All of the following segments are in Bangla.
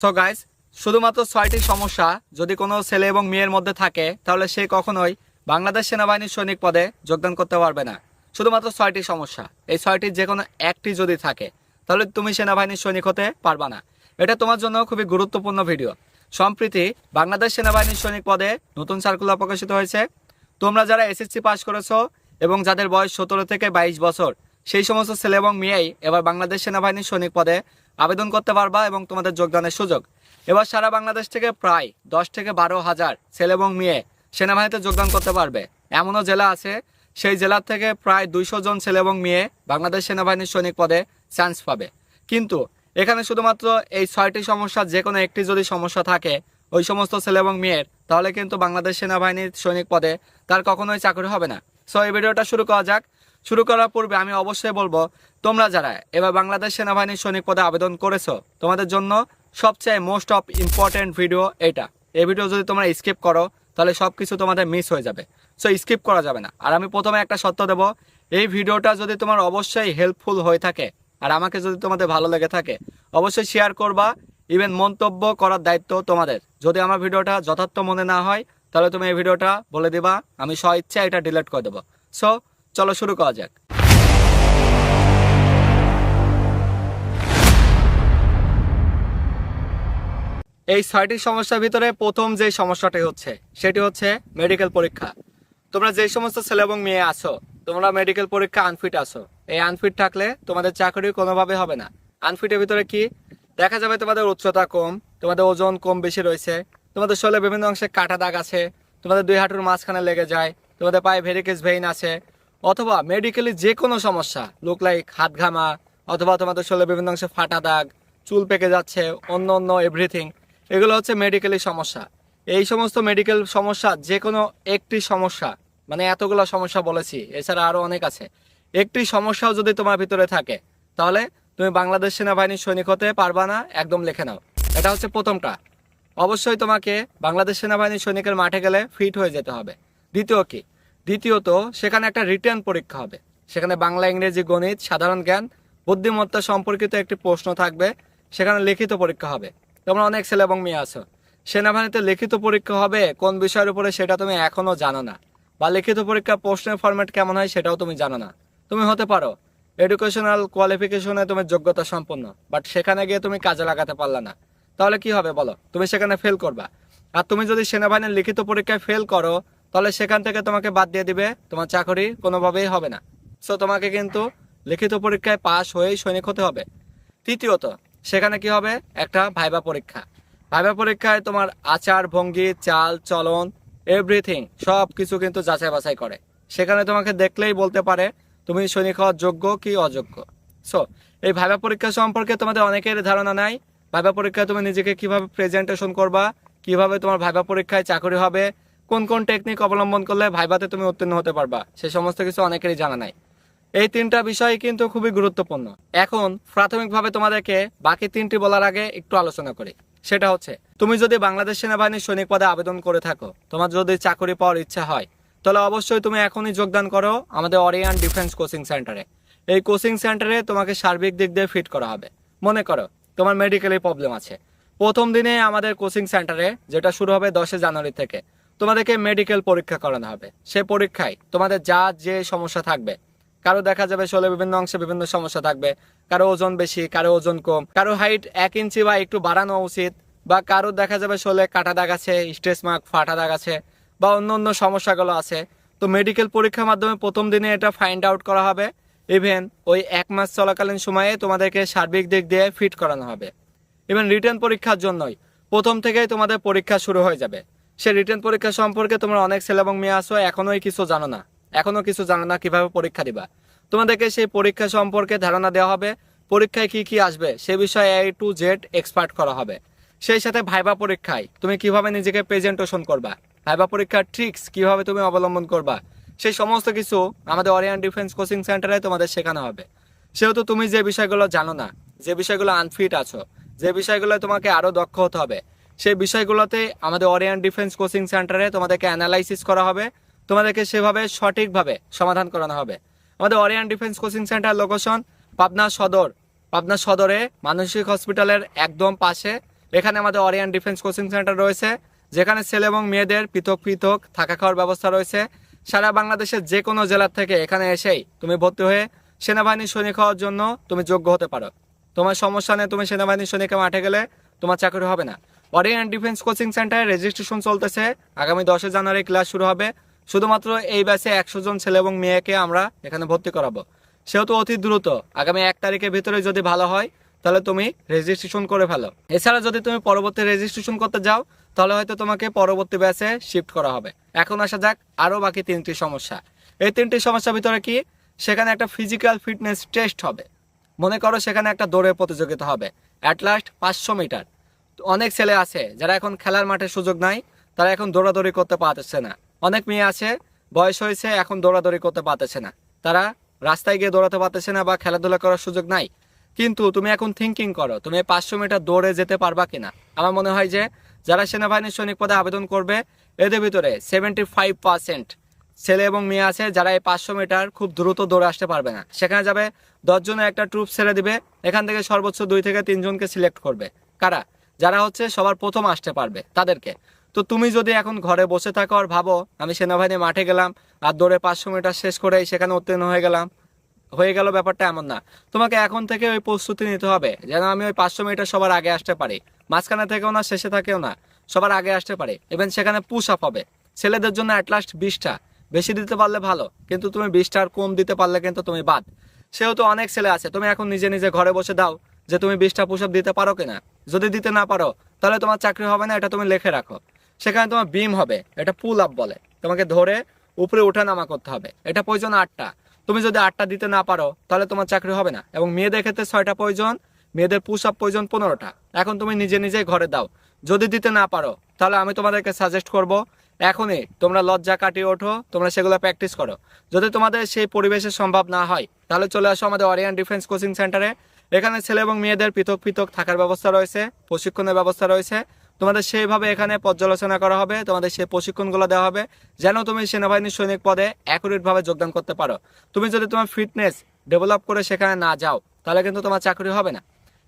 সো গাইস শুধুমাত্র ছয়টি সমস্যা, যদি কোনো ছেলে এবং মেয়ের মধ্যে থাকে, তাহলে সে কখনোই বাংলাদেশ সেনাবাহিনীর সৈনিক পদে যোগদান করতে পারবে না। শুধুমাত্র ছয়টি সমস্যা। এই ছয়টির যে কোনো একটি যদি থাকে, তাহলে তুমি সেনাবাহিনীর সৈনিক হতে পারবা না। এটা তোমার জন্য খুবই গুরুত্বপূর্ণ ভিডিও। সম্প্রতি বাংলাদেশ সেনাবাহিনীর সৈনিক পদে নতুন সার্কুলার প্রকাশিত হয়েছে। তোমরা যারা এসএসসি পাস করেছ এবং যাদের বয়স সতেরো থেকে বাইশ বছর সেই সমস্ত ছেলে এবং মেয়েই এবার বাংলাদেশ সেনাবাহিনীর সৈনিক পদে আবেদন করতে পারবা এবং তোমাদের যোগদানের সুযোগ। এবার সারা বাংলাদেশ থেকে প্রায় দশ থেকে বারো হাজার ছেলে এবং মেয়ে সেনাবাহিনীতে যোগদান করতে পারবে। এমনও জেলা আছে, সেই জেলার থেকে প্রায় দুইশো জন ছেলে এবং মেয়ে বাংলাদেশ সেনাবাহিনীর সৈনিক পদে চান্স পাবে। কিন্তু এখানে শুধুমাত্র এই ছয়টি সমস্যা যে কোনো একটি যদি সমস্যা থাকে ওই সমস্ত ছেলে এবং মেয়ের, তাহলে কিন্তু বাংলাদেশ সেনাবাহিনীর সৈনিক পদে তার কখনোই চাকরি হবে না। সো এই ভিডিওটা শুরু করা যাক। শুরু করার পূর্বে আমি অবশ্যই বলব, তোমরা যারা এবার বাংলাদেশ সেনাবাহিনীর সৈনিক পদে আবেদন করেছ, তোমাদের জন্য সবচেয়ে মোস্ট অফ ইম্পর্টেন্ট ভিডিও এটা। এই ভিডিও যদি তোমরা স্কিপ করো, তাহলে সব কিছু তোমাদের মিস হয়ে যাবে। সো স্কিপ করা যাবে না। আর আমি প্রথমে একটা সত্য দেবো, এই ভিডিওটা যদি তোমার অবশ্যই হেল্পফুল হয়ে থাকে, আর আমাকে যদি তোমাদের ভালো লেগে থাকে, অবশ্যই শেয়ার করবা ইভেন মন্তব্য করার দায়িত্ব তোমাদের। যদি আমার ভিডিওটা যথার্থ মনে না হয়, তাহলে তুমি এই ভিডিওটা বলে দিবা, আমি স্ব ইচ্ছা এটা ডিলিট করে দেবো। সো চলো শুরু করা যাক। এই ছয়টি সমস্যার ভিতরে প্রথম যে সমস্যাটি হচ্ছে, সেটি হচ্ছে মেডিকেল পরীক্ষা। তোমরা যে সমস্ত ছেলে এবং মেয়ে আছো, তোমরা মেডিকেল পরীক্ষা আনফিট আছো। এই আনফিট থাকলে তোমাদের চাকরি কোনোভাবে হবে না। আনফিটের ভিতরে কি? দেখা যাবে তোমাদের উচ্চতা কম, তোমাদের ওজন কম বেশি রয়েছে, তোমাদের শরীরে বিভিন্ন অংশে কাটা দাগ আছে, তোমাদের দুই হাঁটুর মাঝখানে লেগে যায়, তোমাদের পায়ে ভেরিকেস ভেইন আছে অথবা মেডিকেলি যে কোনো সমস্যা লুক লাইক হাত ঘামা, অথবা তোমাদের শরীরে বিভিন্ন অংশে ফাটা দাগ, চুল পেকে যাচ্ছে, অন্য অন্য এভরিথিং এগুলো হচ্ছে মেডিকেলি সমস্যা। এই সমস্ত মেডিকেল সমস্যা যে কোনো একটি সমস্যা মানে এতগুলো সমস্যা বলেছি, এছাড়া আরও অনেক আছে। একটি সমস্যাও যদি তোমার ভিতরে থাকে, তাহলে তুমি বাংলাদেশ সেনাবাহিনীর সৈনিক হতে পারবা না, একদম লিখে নাও। এটা হচ্ছে প্রথমটা। অবশ্যই তোমাকে বাংলাদেশ সেনাবাহিনীর সৈনিকের মাঠে গেলে ফিট হয়ে যেতে হবে। দ্বিতীয় কি? দ্বিতীয়ত, সেখানে একটা রিটার্ন পরীক্ষা হবে। সেখানে বাংলা, ইংরেজি, গণিত, সাধারণ জ্ঞান, বুদ্ধিমত্তা সম্পর্কিত একটি প্রশ্ন থাকবে। সেখানে লিখিত পরীক্ষা হবে। তোমরা অনেক ছেলে এবং মেয়ে আছো। সেনাবাহিনীতে লিখিত পরীক্ষা হবে। কোন বিষয়ের উপরে সেটা তুমি এখনও জানো না। বা লিখিত পরীক্ষা প্রশ্নের ফরম্যাট কেমন হয় সেটাও তুমি জানো না। তুমি হতে পারো। এডুকেশনাল কোয়ালিফিকেশনে তুমি যোগ্যতা সম্পন্ন। বাট সেখানে গিয়ে তুমি কাজে লাগাতে পারলা না। তাহলে কি হবে বলো? তুমি সেখানে ফেল করবা। আর তুমি যদি সেনাবাহিনীর লিখিত পরীক্ষায় ফেল করো তাহলে সেখান থেকে তোমাকে বাদ দিয়ে দিবে, তোমার চাকরি কোনোভাবেই হবে না। সো তোমাকে কিন্তু লিখিত পরীক্ষায় পাশ হয়েই সৈনিক হতে হবে। তৃতীয়ত, সেখানে কি হবে? একটা ভাইবা পরীক্ষা। ভাইবা পরীক্ষায় তোমার আচার, ভঙ্গি, চাল, চলন এভরিথিং সব কিছু কিন্তু যাচাই বাছাই করে। সেখানে তোমাকে দেখলেই বলতে পারে, তুমি সৈনিক হওয়ার যোগ্য কি অযোগ্য। সো এই ভাইবা পরীক্ষা সম্পর্কে তোমাদের অনেকের ধারণা নাই। ভাইবা পরীক্ষায় তুমি নিজেকে কীভাবে প্রেজেন্টেশন করবা, কীভাবে তোমার ভাইবা পরীক্ষায় চাকরি হবে কোন কোন টেকনিক অবলম্বন করলে ভাইবাতে তুমি উত্তীর্ণ হতে পারবা, সে সমস্ত কিছু অনেকেরই জানা নাই। এই তিনটা বিষয় কিন্তু খুবই গুরুত্বপূর্ণ। এখন প্রাথমিকভাবে তোমাদেরকে বাকি তিনটি বলার আগে একটু আলোচনা করি। সেটা হচ্ছে, তুমি যদি বাংলাদেশ সেনাবাহিনীর সৈনিক পদে আবেদন করে থাকো, তোমার যদি চাকরি পাওয়ার ইচ্ছা হয়, তাহলে অবশ্যই তুমি এখনই যোগদান করো আমাদের অরিয়ান ডিফেন্স কোচিং সেন্টারে এই কোচিং সেন্টারে তোমাকে সার্বিক দিক দিয়ে ফিট করা হবে। মনে করো, তোমার মেডিকেলি প্রবলেম আছে। প্রথম দিনে আমাদের কোচিং সেন্টারে যেটা শুরু হবে দশে জানুয়ারি থেকে তোমাদেরকে মেডিকেল পরীক্ষা করানো হবে। সে পরীক্ষায় তোমাদের যা যে সমস্যা থাকবে, কারও দেখা যাবে শরীরে বিভিন্ন অংশে বিভিন্ন সমস্যা থাকবে, কারও ওজন বেশি, কারও ওজন কম, কারও হাইট এক ইঞ্চি বা একটু বাড়ানো উচিত, বা কারও দেখা যাবে শরীরে কাটা দাগ আছে স্ট্রেস মার্ক ফাটা দাগ আছে, বা অন্য অন্য সমস্যাগুলো আছে। তো মেডিকেল পরীক্ষার মাধ্যমে প্রথম দিনে এটা ফাইন্ড আউট করা হবে। ইভেন ওই এক মাস চলাকালীন সময়ে তোমাদেরকে সার্বিক দিক দিয়ে ফিট করানো হবে। ইভেন রিটার্ন পরীক্ষার জন্যই প্রথম থেকেই তোমাদের পরীক্ষা শুরু হয়ে যাবে। সে রিটার্ন পরীক্ষা সম্পর্কে তোমরা অনেক ছেলে এবং মেয়ে আসো এখনোই কিছু জানো না। এখনও কিছু জানো না কীভাবে পরীক্ষা দিবা। তোমাদেরকে সেই পরীক্ষা সম্পর্কে ধারণা দেওয়া হবে, পরীক্ষায় কি কি আসবে, সে বিষয়ে এ টু জেড এক্সপার্ট করা হবে। সেই সাথে ভাইবা পরীক্ষায় তুমি কীভাবে নিজেকে প্রেজেন্টেশন করবা, ভাইবা পরীক্ষার ট্রিক্স কীভাবে তুমি অবলম্বন করবা, সেই সমস্ত কিছু আমাদের অরিয়ান ডিফেন্স কোচিং সেন্টারে তোমাদের শেখানো হবে। সেহেতু তুমি যে বিষয়গুলো জানো না, যে বিষয়গুলো আনফিট আছো, যে বিষয়গুলো তোমাকে আরও দক্ষ হতে হবে সেই বিষয়গুলোতে আমাদের অরিয়ান ডিফেন্স কোচিং সেন্টারে তোমাদেরকে অ্যানালাইসিস করা হবে। তোমাদেরকে সেভাবে সঠিকভাবে সমাধান করানো হবে। আমাদের Orion defence coaching centre location Pabna Sadar. Pabna সদরে মানসিক হসপিটালের একদম পাশে। এখানে আমাদের অরিয়ান ডিফেন্স কোচিং সেন্টার রয়েছে, যেখানে ছেলে এবং মেয়েদের পৃথক পৃথক থাকা খাওয়ার ব্যবস্থা রয়েছে। সারা বাংলাদেশের যে কোনো জেলার থেকে এখানে এসেই তুমি ভর্তি হয়ে সেনাবাহিনীর সৈনিক হওয়ার জন্য তুমি যোগ্য হতে পারো। তোমার সমস্যা নেই, তুমি সেনাবাহিনীর সৈনিকে মাঠে গেলে তোমার চাকরি হবে না। অরিয়ান ডিফেন্স কোচিং সেন্টারে রেজিস্ট্রেশন চলতেছে। আগামী দশই জানুয়ারি ক্লাস শুরু হবে। শুধুমাত্র এই ব্যাচে একশো জন ছেলে এবং মেয়েকে আমরা এখানে ভর্তি করাবো। সেহেতু অতি দ্রুত। আগামী এক তারিখের ভিতরে যদি ভালো হয়, তাহলে তুমি রেজিস্ট্রেশন করে ফেলো। এছাড়া যদি তুমি পরবর্তী রেজিস্ট্রেশন করতে যাও, তাহলে হয়তো তোমাকে পরবর্তী ব্যাচে শিফট করা হবে। এখন আসা যাক আরও বাকি তিনটি সমস্যা। এই তিনটি সমস্যার ভিতরে কি? সেখানে একটা ফিজিক্যাল ফিটনেস টেস্ট হবে। মনে করো সেখানে একটা দৌড়ের প্রতিযোগিতা হবে। অ্যাট লাস্ট পাঁচশো মিটার। অনেক ছেলে আছে যারা এখন খেলার মাঠে সুযোগ নাই, তারা এখন দৌড়াদৌড়ি করতে পারতেছে না। অনেক মেয়ে আছে, বয়স হয়েছে, এখন দৌড়াদৌড়ি করতে পারতেছে না। তারা রাস্তায় গিয়ে দৌড়াতে পারতেছে না বা খেলাধুলা করার সুযোগ নাই। কিন্তু তুমি এখন থিঙ্কিং করো, তুমি পাঁচশো মিটার দৌড়ে যেতে পারবা কিনা? আমার মনে হয় যে যারা সেনাবাহিনীর সৈনিক পদে আবেদন করবে, এদের ভিতরে সেভেন্টি ফাইভ পার্সেন্ট ছেলে এবং মেয়ে আছে যারা এই পাঁচশো মিটার খুব দ্রুত দৌড়ে আসতে পারবে না। সেখানে যাবে দশজনের একটা ট্রুপ ছেড়ে দিবে, এখান থেকে সর্বোচ্চ দুই থেকে তিনজনকে সিলেক্ট করবে। কারা? যারা হচ্ছে সবার প্রথম আসতে পারবে তাদেরকে। তো তুমি যদি এখন ঘরে বসে থাকো আর ভাবো, আমি সেনাবাহিনী মাঠে গেলাম আর দৌড়ে পাঁচশো মিটার শেষ করে সেখানে উত্তীর্ণ হয়ে গেলাম, হয়ে গেল ব্যাপারটা এমন না। তোমাকে এখন থেকে ওই প্রস্তুতি নিতে হবে, যেন আমি ওই পাঁচশো মিটার সবার আগে আসতে পারি। মাঝখানে থেকেও না, শেষে থাকেও না, সবার আগে আসতে পারি। ইভেন সেখানে পুশ আপ হবে। ছেলেদের জন্য অ্যাট লাস্ট বিশটা। বেশি দিতে পারলে ভালো, কিন্তু তুমি বিশটা আর কম দিতে পারলে কিন্তু তুমি বাদ। সেহেতু অনেক ছেলে আছে, তুমি এখন নিজে নিজে ঘরে বসে দাও যে তুমি বিশটা পুশ আপ দিতে পারো কিনা। যদি দিতে না পারো, তাহলে তোমার চাকরি হবে না, এটা তুমি লেখে রাখো। সেখানে তোমার বিম হবে, এটা পুল আপ বলে। তোমাকে ধরে উপরে উঠা নামা করতে হবে। এটা প্রয়োজন আটটা। তুমি যদি আটটা দিতে না পারো, তাহলে তোমার চাকরি হবে না। এবং মেয়েদের ক্ষেত্রে ছয়টা প্রয়োজন, মেয়েদের পুশ আপ প্রয়োজন পনেরোটা। এখন তুমি নিজে নিজে ঘরে দাও। যদি দিতে না পারো, তাহলে আমি তোমাদেরকে সাজেস্ট করব, এখনই তোমরা লজ্জা কাটিয়ে ওঠো, তোমরা সেগুলো প্র্যাকটিস করো। যদি তোমাদের সেই পরিবেশে সম্ভব না হয়, তাহলে চলে আসো আমাদের অরিয়ান ডিফেন্স কোচিং সেন্টারে এখানে ছেলে এবং মেয়েদের পৃথক পৃথক থাকার ব্যবস্থা রয়েছে, প্রশিক্ষণের ব্যবস্থা রয়েছে। তোমাদের সেইভাবে এখানে পর্যালোচনা করা হবে, তোমাদের সেই প্রশিক্ষণগুলো দেওয়া হবে, যেন তুমি সেনাবাহিনীর সৈনিক পদে অ্যাকুরেটভাবে যোগদান করতে পারো। তুমি যদি তোমার ফিটনেস ডেভেলপ করে সেখানে না যাও, তাহলে কিন্তু তোমার চাকরি হবে না।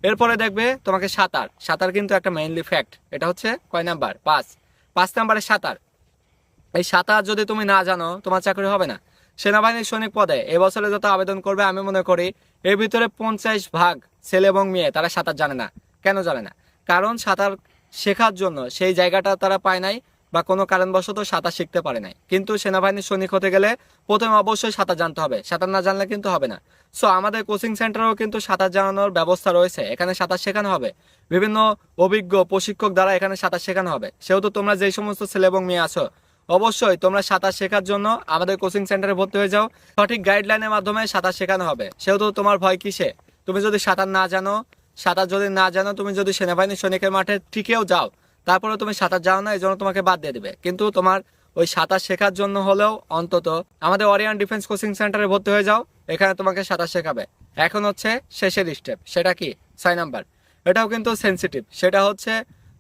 এরপরে দেখবে তোমাকে সাঁতার সাঁতার কিন্তু একটা মেইনলি ফ্যাক্ট এটা হচ্ছে কয় নাম্বার? পাঁচ। পাঁচ নাম্বারে সাঁতার। এই সাঁতার যদি তুমি না জানো, তোমার চাকরি হবে না। সেনাবাহিনীর সৈনিক পদে এবছরে যত আবেদন করবে আমি মনে করি এর ভিতরে পঞ্চাশ ভাগ ছেলে এবং মেয়ে তারা সাঁতার জানে না। কেন জানে না? কারণ সাঁতার শেখার জন্য সেই জায়গাটা তারা পায় নাই বা কোনো কারণবশত সাঁতার শিখতে পারে নাই। কিন্তু সেনাবাহিনীর সৈনিক হতে গেলে প্রথমে অবশ্যই সাঁতার জানতে হবে। সাঁতার না জানলে কিন্তু হবে না। সো আমাদের কোচিং সেন্টারেও কিন্তু সাঁতার জানানোর ব্যবস্থা রয়েছে। এখানে সাঁতার শেখানো হবে। বিভিন্ন অভিজ্ঞ প্রশিক্ষক দ্বারা এখানে সাঁতার শেখানো হবে। সেহেতু তোমরা যেই সমস্ত ছেলে এবং মেয়ে আছো অবশ্যই তোমরা সাঁতার শেখার জন্য আমাদের কোচিং সেন্টারে ভর্তি হয়ে যাও। সঠিক গাইডলাইনের মাধ্যমে সাঁতার শেখানো হবে। সেহেতু তোমার ভয় কিসে? তুমি যদি সাঁতার না জানো, সাঁতার যদি না জানো, তুমি যদি সেনাবাহিনীর সৈনিকের মাঠে টিকেও যাও তারপরে তুমি সাঁতার জানো না এই জন্য তোমাকে বাদ দিয়ে দেবে। কিন্তু তোমার ওই সাঁতার শেখার জন্য হলেও অন্তত আমাদের অরিয়ান ডিফেন্স কোচিং সেন্টারে ভর্তি হয়ে যাও, এখানে তোমাকে সাঁতার শেখাবে। এখন হচ্ছে শেষের স্টেপ সেটা কি? ছয় নাম্বার। এটাও কিন্তু সেন্সিটিভ সেটা হচ্ছে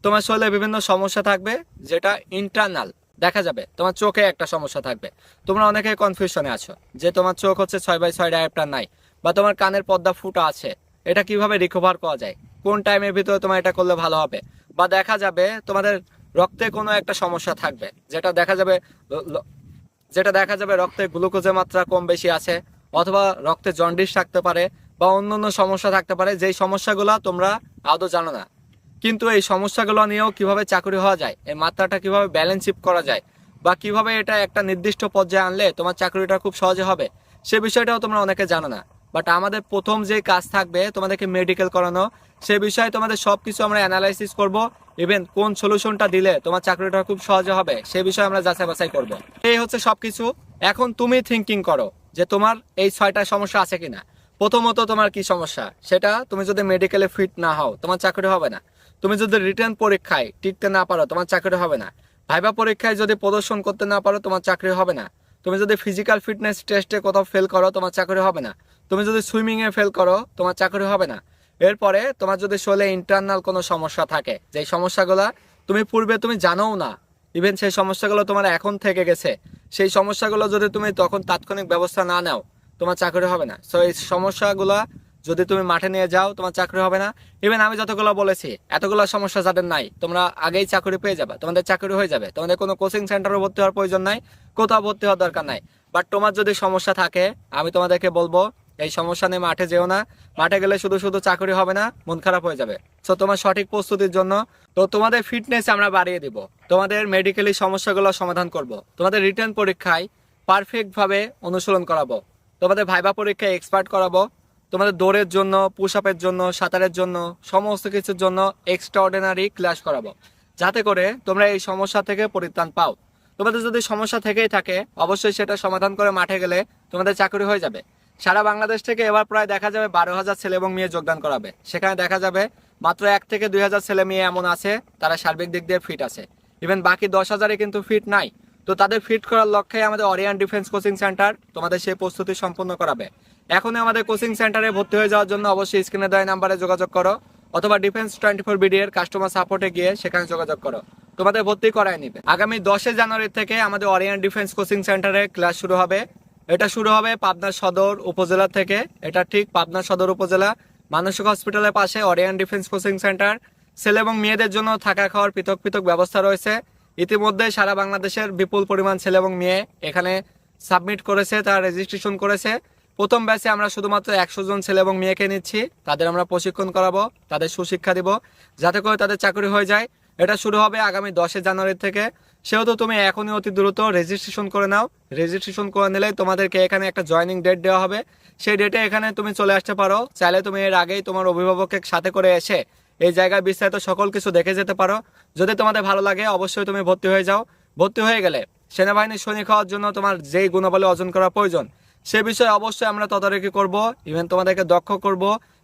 তোমার শরীরে বিভিন্ন সমস্যা থাকবে, যেটা ইন্টারনাল দেখা যাবে, তোমার চোখে একটা সমস্যা থাকবে। তোমরা অনেকে কনফিউশনে আছো যে তোমার চোখ হচ্ছে ছয় বাই ছয় ডায়াপ্টার নাই বা তোমার কানের পর্দা ফুটা আছে, এটা কীভাবে রিকভার করা যায়? কোন টাইমের ভিতরে তোমার এটা করলে ভালো হবে? বা দেখা যাবে তোমাদের রক্তে কোনো একটা সমস্যা থাকবে, যেটা দেখা যাবে যেটা দেখা যাবে রক্তে গ্লুকোজের মাত্রা কম বেশি আছে, অথবা রক্তে জন্ডিস থাকতে পারে বা অন্য অন্য সমস্যা থাকতে পারে, যেই সমস্যাগুলো তোমরা আদৌ জানো না। কিন্তু এই সমস্যাগুলো নিয়েও কীভাবে চাকরি হওয়া যায়, এই মাত্রাটা কীভাবে ব্যালেন্সিপ করা যায় বা কীভাবে এটা একটা নির্দিষ্ট পর্যায়ে আনলে তোমার চাকরিটা খুব সহজে হবে, সে বিষয়টাও তোমরা অনেকে জানো না। বাট আমাদের প্রথম যে কাজ থাকবে তোমাদেরকে মেডিকেল করানো, সে বিষয়ে তোমাদের সব কিছু আমরা অ্যানালাইসিস করব ইভেন কোন সলিউশনটা দিলে তোমার চাকরিটা খুব সহজে হবে, সে বিষয়ে আমরা যাচাই বাছাই করব। এই হচ্ছে সবকিছু। এখন তুমি থিঙ্কিং করো যে তোমার এই ছয়টা সমস্যা আছে কিনা। প্রথমত তোমার কি সমস্যা? সেটা তুমি যদি মেডিকেলে ফিট না হও, তোমার চাকরি হবে না। তুমি যদি রিটার্ন পরীক্ষায় টিকতে না পারো, তোমার চাকরি হবে না। ভাইবা পরীক্ষায় যদি প্রদর্শন করতে না পারো, তোমার চাকরি হবে না। তুমি যদি ফিজিক্যাল ফিটনেস টেস্টে কোথাও ফেল করো, তোমার চাকরি হবে না। তুমি যদি সুইমিংয়ে ফেল করো, তোমার চাকরি হবে না। এরপরে তোমার যদি শরীরে ইন্টারনাল কোনো সমস্যা থাকে, যেই সমস্যাগুলো তুমি পূর্বে তুমি জানোও না ইভেন সেই সমস্যাগুলো তোমার এখন থেকে গেছে, সেই সমস্যাগুলো যদি তুমি তখন তাৎক্ষণিক ব্যবস্থা না নাও, তোমার চাকরি হবে না। সো এই সমস্যাগুলো যদি তুমি মাঠে নিয়ে যাও, তোমার চাকরি হবে না। ইভেন আমি যতগুলো বলেছি, এতগুলো সমস্যা যাদের নাই, তোমরা আগেই চাকরি পেয়ে যাবে, তোমাদের চাকরি হয়ে যাবে। তোমাদের কোনো কোচিং সেন্টারে ভর্তি হওয়ার প্রয়োজন নাই, কোথাও ভর্তি হওয়ার দরকার নাই। বাট তোমার যদি সমস্যা থাকে, আমি তোমাদেরকে বলব, এই সমস্যা নিয়ে মাঠে যেও না। মাঠে গেলে শুধু শুধু চাকরি হবে না, মন খারাপ হয়ে যাবে। সো তোমার সঠিক প্রস্তুতির জন্য, তো তোমাদের ফিটনেস আমরা বাড়িয়ে দিব। তোমাদের মেডিকেলি সমস্যাগুলো সমাধান করব। তোমাদের রিটার্ন পরীক্ষায় পারফেক্ট ভাবে অনুশীলন করাবো। তোমাদের ভাইবা পরীক্ষায় এক্সপার্ট করাবো। তোমাদের দৌড়ের জন্য পুশ আপের জন্য, সাঁতারের জন্য, সমস্ত কিছুর জন্য এক্সট্রা অর্ডিনারি ক্লাস করাবো। যাতে করে তোমরা এই সমস্যা থেকে পরিত্রাণ পাও। তোমাদের যদি সমস্যা থেকেই থাকে, অবশ্যই সেটা সমাধান করে মাঠে গেলে তোমাদের চাকরি হয়ে যাবে। সারা বাংলাদেশ থেকে এবার প্রায় দেখা যাবে বারো হাজার ছেলে এবং মেয়ে যোগদান করাবে। সেখানে দেখা যাবে মাত্র এক থেকে দুই হাজার ছেলে মেয়ে এমন আছে, তারা সার্বিক দিক দিয়ে ফিট আছে। ইভেন বাকি দশ হাজারে কিন্তু ফিট নাই। তো তাদের ফিট করার লক্ষ্যে আমাদের অরিয়ান ডিফেন্স কোচিং সেন্টার তোমাদের সেই প্রস্তুতি সম্পন্ন করাবে। এখনই আমাদের কোচিং সেন্টারে ভর্তি হয়ে যাওয়ার জন্য অবশ্যই স্ক্রিনে দেওয়া নাম্বারে যোগাযোগ করো অথবা ডিফেন্স টোয়েন্টি ফোর বিডি এর কাস্টমার সাপোর্টে গিয়ে সেখানে যোগাযোগ করো। তোমাদের ভর্তি করায় নিবে। আগামী দশে জানুয়ারি থেকে আমাদের অরিয়ান ডিফেন্স কোচিং সেন্টারে ক্লাস শুরু হবে। এটা শুরু হবে পাবনা সদর উপজেলা থেকে। এটা ঠিক পাবনা সদর উপজেলা। মানসিক হসপিটালের পাশে অরিয়ান ডিফেন্স কোচিং সেন্টার ছেলে এবং মেয়েদের জন্য থাকা খাওয়ার পৃথক পৃথক ব্যবস্থা রয়েছে। ইতিমধ্যে সারা বাংলাদেশের বিপুল পরিমাণ ছেলে এবং মেয়ে এখানে সাবমিট করেছে, তার রেজিস্ট্রেশন করেছে। প্রথম ব্যাচে আমরা শুধুমাত্র একশো জন ছেলে এবং মেয়েকে নিচ্ছি। তাদের আমরা প্রশিক্ষণ করাবো, তাদের সুশিক্ষা দিব, যাতে করে তাদের চাকরি হয়ে যায়। এটা শুরু হবে আগামী দশে জানুয়ারি থেকে। সেহেতু তুমি এখনই অতি দ্রুত রেজিস্ট্রেশন করে নাও। রেজিস্ট্রেশন করে নিলে তোমাদেরকে এখানে একটা জয়নিং ডেট দেওয়া হবে। সেই ডেটে এখানে তুমি চলে আসতে পারো। চাইলে তুমি এর আগেই তোমার অভিভাবককে সাথে করে এসে এই জায়গায় বিস্তারিত সকল কিছু দেখে যেতে পারো। যদি তোমাদের ভালো লাগে, অবশ্যই তুমি ভর্তি হয়ে যাও। ভর্তি হয়ে গেলে সেনাবাহিনীর সৈনিক হওয়ার জন্য তোমার যেই গুণাবলী অর্জন করা প্রয়োজন সে বিষয়ে অবশ্যই আমরা তদারকি করব ইভেন তোমাদেরকে দক্ষ করব,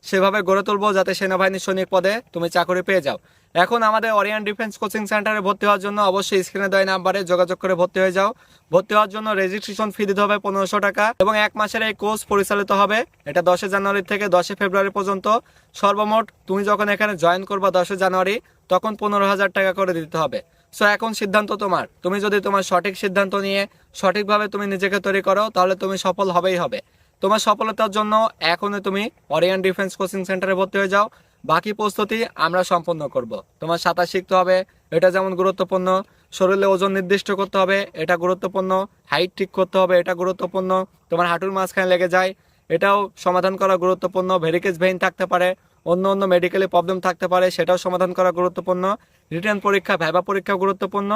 সেভাবে গড়ে তুলবো যাতে সেনাবাহিনীর সৈনিক পদে তুমি চাকরি পেয়ে যাও। এখন আমাদের অরিয়ান ডিফেন্স কোচিং সেন্টারে ভর্তি হওয়ার জন্য অবশ্যই স্ক্রিনে দেওয়া নাম্বারে যোগাযোগ করে ভর্তি হয়ে যাও। ভর্তি হওয়ার জন্য রেজিস্ট্রেশন ফি দিতে হবে পনেরোশো টাকা এবং এক মাসের এই কোর্স পরিচালিত হবে এটা দশই জানুয়ারি থেকে দশই ফেব্রুয়ারি পর্যন্ত। সর্বমোট তুমি যখন এখানে জয়েন করবা দশই জানুয়ারি, তখন পনেরো হাজার টাকা করে দিতে হবে। সো এখন সিদ্ধান্ত তোমার। তুমি যদি তোমার সঠিক সিদ্ধান্ত নিয়ে সঠিকভাবে তুমি নিজেকে তৈরি করো, তাহলে তুমি সফল হবেই হবে। তোমার সফলতার জন্য এখনই তুমি অরিয়ান ডিফেন্স কোচিং সেন্টারে ভর্তি হয়ে যাও। বাকি প্রস্তুতি আমরা সম্পন্ন করব। তোমার সাঁতার শিখতে হবে, এটা যেমন গুরুত্বপূর্ণ। শরীরে ওজন নির্দিষ্ট করতে হবে, এটা গুরুত্বপূর্ণ। হাইট ঠিক করতে হবে, এটা গুরুত্বপূর্ণ। তোমার হাঁটুর মাঝখানে লেগে যায়, এটাও সমাধান করা গুরুত্বপূর্ণ। ভেরিকেজ ভেইন থাকতে পারে অন্য অন্য মেডিকেলি প্রবলেম থাকতে পারে, সেটাও সমাধান করা গুরুত্বপূর্ণ। রিটার্ন পরীক্ষা ভ্যাবা পরীক্ষা গুরুত্বপূর্ণ।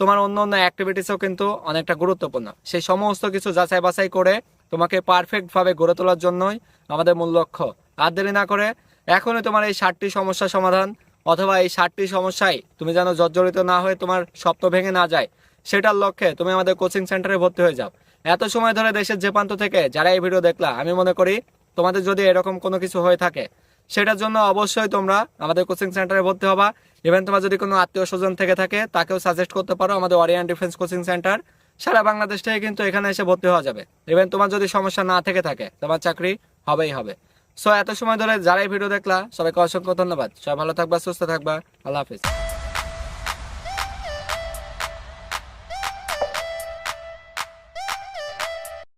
তোমার অন্য অন্য অ্যাক্টিভিটিসও কিন্তু অনেকটা গুরুত্বপূর্ণ। সেই সমস্ত কিছু যাচাই বাছাই করে তোমাকে পারফেক্ট ভাবে গড়ে তোলার জন্যই আমাদের মূল লক্ষ্য। আর দেরি না করে এখনই তোমার এই ষাটটি সমস্যা সমাধান অথবা এই ষাটটি সমস্যায় তুমি যেন জর্জরিত না হয়ে তোমার স্বপ্ন ভেঙে না যায়, সেটার লক্ষ্যে তুমি আমাদের কোচিং সেন্টারে ভর্তি হয়ে যাও। এত সময় ধরে দেশের যে প্রান্ত থেকে যারা এই ভিডিও দেখলা, আমি মনে করি তোমাদের যদি এরকম কোনো কিছু হয়ে থাকে সেটার জন্য অবশ্যই তোমরা আমাদের কোচিং সেন্টারে ভর্তি হবা। ইভেন তোমার যদি কোনো আত্মীয় স্বজন থেকে থাকে, তাকেও সাজেস্ট করতে পারো আমাদের অরিয়ান ডিফেন্স কোচিং সেন্টার সারা বাংলাদেশ থেকে কিন্তু এখানে এসে ভর্তি হওয়া যাবে। ইভেন তোমার যদি সমস্যা না থেকে থাকে, তোমার চাকরি হবেই হবে। সো এত সময় ধরে যারাই ভিডিও দেখলা, সবাইকে অসংখ্য ধন্যবাদ। সবাই ভালো থাকবা, সুস্থ থাকবা। আল্লাহ হাফিজ।